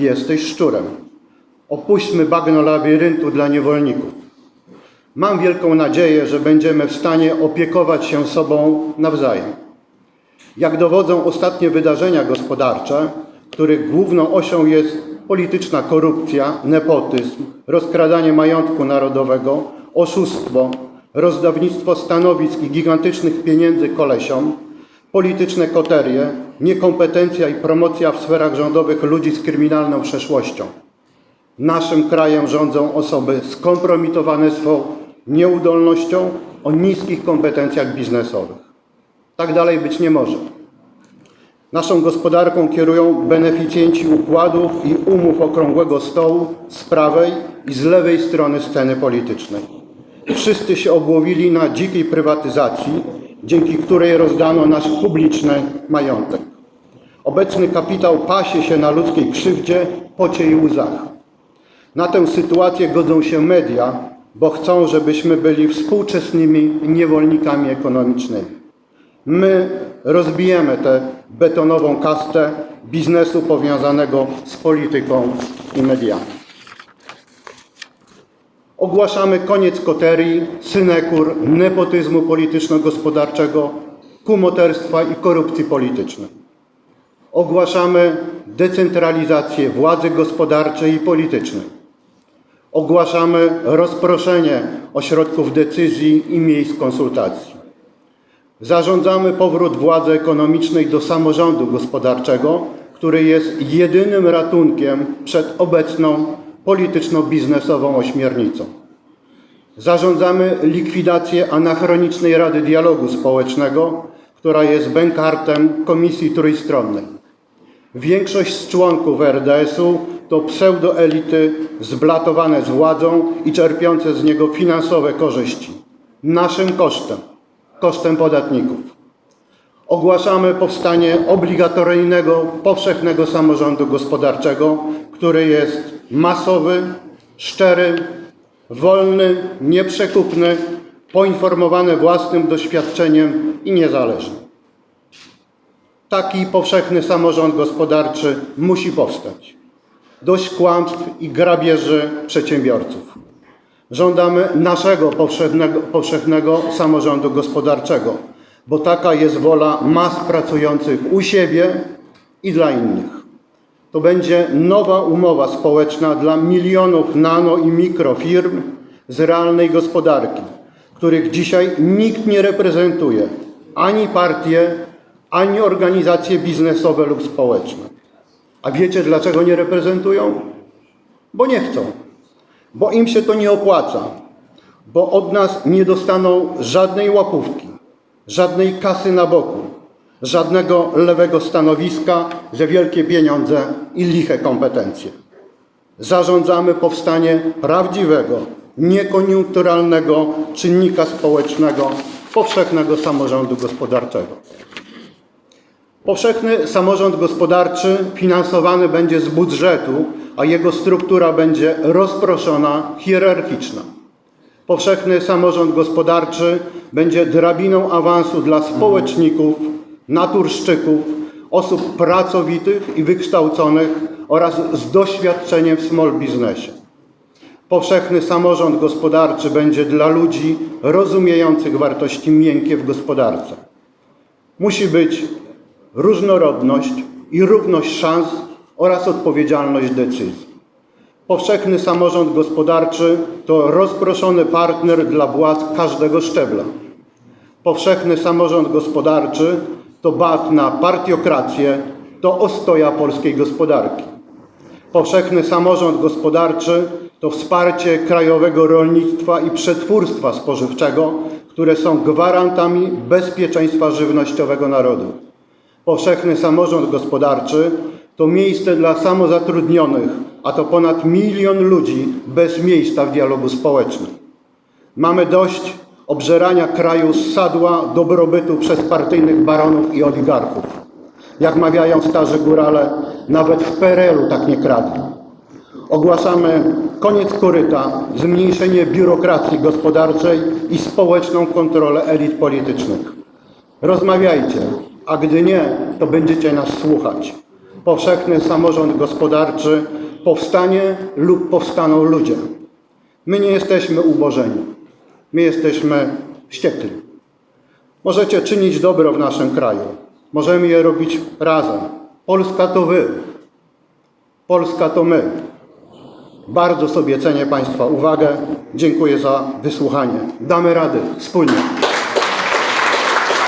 jesteś szczurem. Opuśćmy bagno labiryntu dla niewolników. Mam wielką nadzieję, że będziemy w stanie opiekować się sobą nawzajem. Jak dowodzą ostatnie wydarzenia gospodarcze, których główną osią jest polityczna korupcja, nepotyzm, rozkradanie majątku narodowego, oszustwo, rozdawnictwo stanowisk i gigantycznych pieniędzy kolesiom, polityczne koterie, niekompetencja i promocja w sferach rządowych ludzi z kryminalną przeszłością. Naszym krajem rządzą osoby skompromitowane swą nieudolnością o niskich kompetencjach biznesowych. Tak dalej być nie może. Naszą gospodarką kierują beneficjenci układów i umów okrągłego stołu z prawej i z lewej strony sceny politycznej. Wszyscy się obłowili na dzikiej prywatyzacji, dzięki której rozdano nasz publiczny majątek. Obecny kapitał pasie się na ludzkiej krzywdzie, pocie i łzach. Na tę sytuację godzą się media, bo chcą, żebyśmy byli współczesnymi niewolnikami ekonomicznymi. My rozbijemy tę betonową kastę biznesu powiązanego z polityką i mediami. Ogłaszamy koniec koterii, synekur, nepotyzmu polityczno-gospodarczego, kumoterstwa i korupcji politycznej. Ogłaszamy decentralizację władzy gospodarczej i politycznej. Ogłaszamy rozproszenie ośrodków decyzji i miejsc konsultacji. Zarządzamy powrót władzy ekonomicznej do samorządu gospodarczego, który jest jedynym ratunkiem przed obecną polityczno-biznesową ośmiornicą. Zarządzamy likwidację anachronicznej Rady Dialogu Społecznego, która jest bękartem Komisji Trójstronnej. Większość z członków RDS-u to pseudoelity zblatowane z władzą i czerpiące z niego finansowe korzyści. Naszym kosztem, kosztem podatników. Ogłaszamy powstanie obligatoryjnego, powszechnego samorządu gospodarczego, który jest masowy, szczery, wolny, nieprzekupny, poinformowany własnym doświadczeniem i niezależny. Taki powszechny samorząd gospodarczy musi powstać. Dość kłamstw i grabieży przedsiębiorców. Żądamy naszego powszechnego, powszechnego samorządu gospodarczego, bo taka jest wola mas pracujących u siebie i dla innych. To będzie nowa umowa społeczna dla milionów nano i mikrofirm z realnej gospodarki, których dzisiaj nikt nie reprezentuje, ani partie, ani organizacje biznesowe lub społeczne. A wiecie dlaczego nie reprezentują? Bo nie chcą, bo im się to nie opłaca, bo od nas nie dostaną żadnej łapówki, żadnej kasy na boku, żadnego lewego stanowiska za wielkie pieniądze i liche kompetencje. Zarządzamy powstanie prawdziwego, niekoniunkturalnego czynnika społecznego, powszechnego samorządu gospodarczego. Powszechny samorząd gospodarczy finansowany będzie z budżetu, a jego struktura będzie rozproszona, hierarchiczna. Powszechny samorząd gospodarczy będzie drabiną awansu dla społeczników, naturszczyków, osób pracowitych i wykształconych oraz z doświadczeniem w small biznesie. Powszechny samorząd gospodarczy będzie dla ludzi rozumiejących wartości miękkie w gospodarce. Musi być różnorodność i równość szans oraz odpowiedzialność decyzji. Powszechny samorząd gospodarczy to rozproszony partner dla władz każdego szczebla. Powszechny samorząd gospodarczy to bat na partiokrację, to ostoja polskiej gospodarki. Powszechny samorząd gospodarczy to wsparcie krajowego rolnictwa i przetwórstwa spożywczego, które są gwarantami bezpieczeństwa żywnościowego narodu. Powszechny samorząd gospodarczy to miejsce dla samozatrudnionych, a to ponad milion ludzi bez miejsca w dialogu społecznym. Mamy dość obżerania kraju z sadła dobrobytu przez partyjnych baronów i oligarchów. Jak mawiają starzy górale, nawet w PRL-u tak nie kradli. Ogłaszamy koniec koryta, zmniejszenie biurokracji gospodarczej i społeczną kontrolę elit politycznych. Rozmawiajcie, a gdy nie, to będziecie nas słuchać. powszechny samorząd gospodarczy, powstanie lub powstaną ludzie. My nie jesteśmy ubożeni, my jesteśmy wściekli. Możecie czynić dobro w naszym kraju. Możemy je robić razem. Polska to wy. Polska to my. Bardzo sobie cenię Państwa uwagę. Dziękuję za wysłuchanie. Damy rady wspólnie.